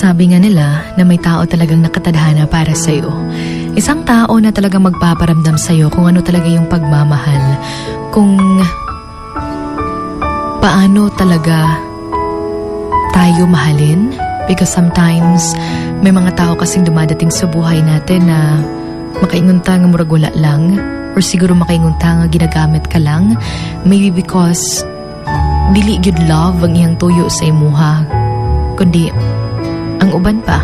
Sabi nga nila na may tao talagang nakatadhana para sa'yo. Isang tao na talagang magpaparamdam sa'yo kung ano talaga yung pagmamahal. Kung paano talaga tayo mahalin. Because sometimes may mga tao kasing dumadating sa buhay natin na makaingunta nga murag wala lang or siguro makaingunta nga ginagamit ka lang. Maybe because dili gyud love ang iyang tuyo sa imuha kundi ang uban pa.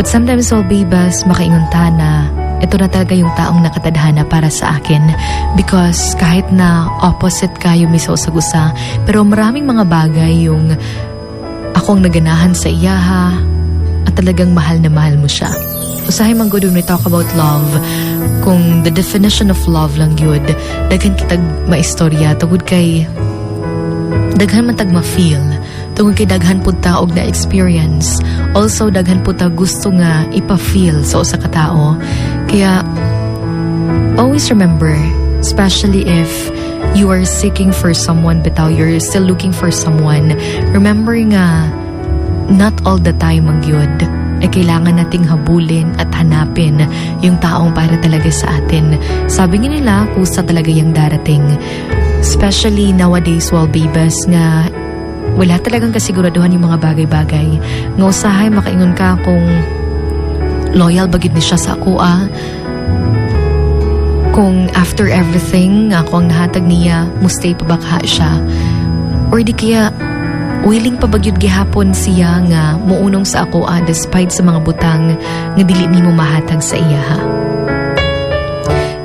But sometimes all babas makaingunta na ito na talaga yung taong nakatadhana para sa akin. Because kahit na opposite kayo miso sa gusa pero maraming mga bagay yung akong naganahan sa iyaha at talagang mahal na mahal mo siya. Usahay man gud when we talk about love, kung the definition of love lang yun, daghan kitag maistorya. Tungod kay daghan man tag ma-feel tungod kay daghan pud ta og na experience also daghan pud ta gusto nga ipa-feel sa usa ka tawo kaya always remember especially if you are seeking for someone bitaw you're still looking for someone remember nga not all the time ang gyud ay kailangan nating habulin at hanapin yung taong para talaga sa atin. Sabi nga nila, kusa talaga yung darating. Especially nowadays, while babas nga wala talagang kasiguraduhan yung mga bagay-bagay. Nga usahay, makaingon ka kung loyal bagid ni siya sa ako ah. Kung after everything, ako ang nahatag niya, mustay pa baka siya. Or di kaya, willing pa bagyod gihapon siya nga muunong sa ako ah, despite sa mga butang nga dili nimo mahatag sa iya ha.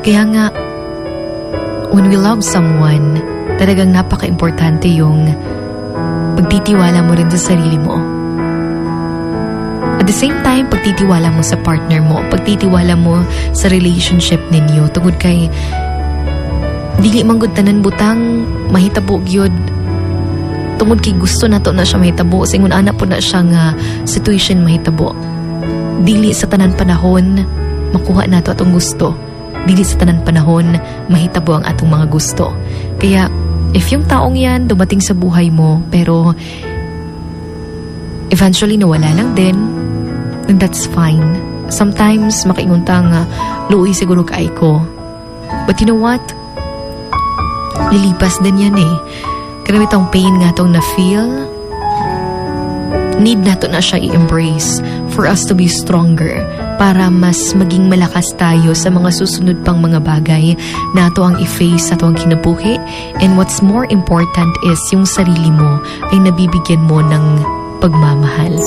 Kaya nga, when we love someone, talagang napaka-importante yung pagtitiwala mo rin sa sarili mo. At the same time, pagtitiwala mo sa partner mo, pagtitiwala mo sa relationship ninyo, tungod kay dili man tanan butang mahitabo gyud tungod kay gusto nato na siya mahitabo. Singon ana po na siya nga situation mahitabo. Dili sa tanan panahon makuha nato atong gusto. Dili sa tanan panahon mahitabo ang atong mga gusto. Kaya if yung taong yan dumating sa buhay mo pero eventually nawala lang din then that's fine. Sometimes makaingunta nga luoy siguro kay ko. But you know what? Lilipas din yan eh. Grabe tong pain nga tong na-feel. Need nato na siya i-embrace for us to be stronger para mas maging malakas tayo sa mga susunod pang mga bagay na ato ang i-face sa ang kinabuhi. And what's more important is yung sarili mo ay nabibigyan mo ng pagmamahal.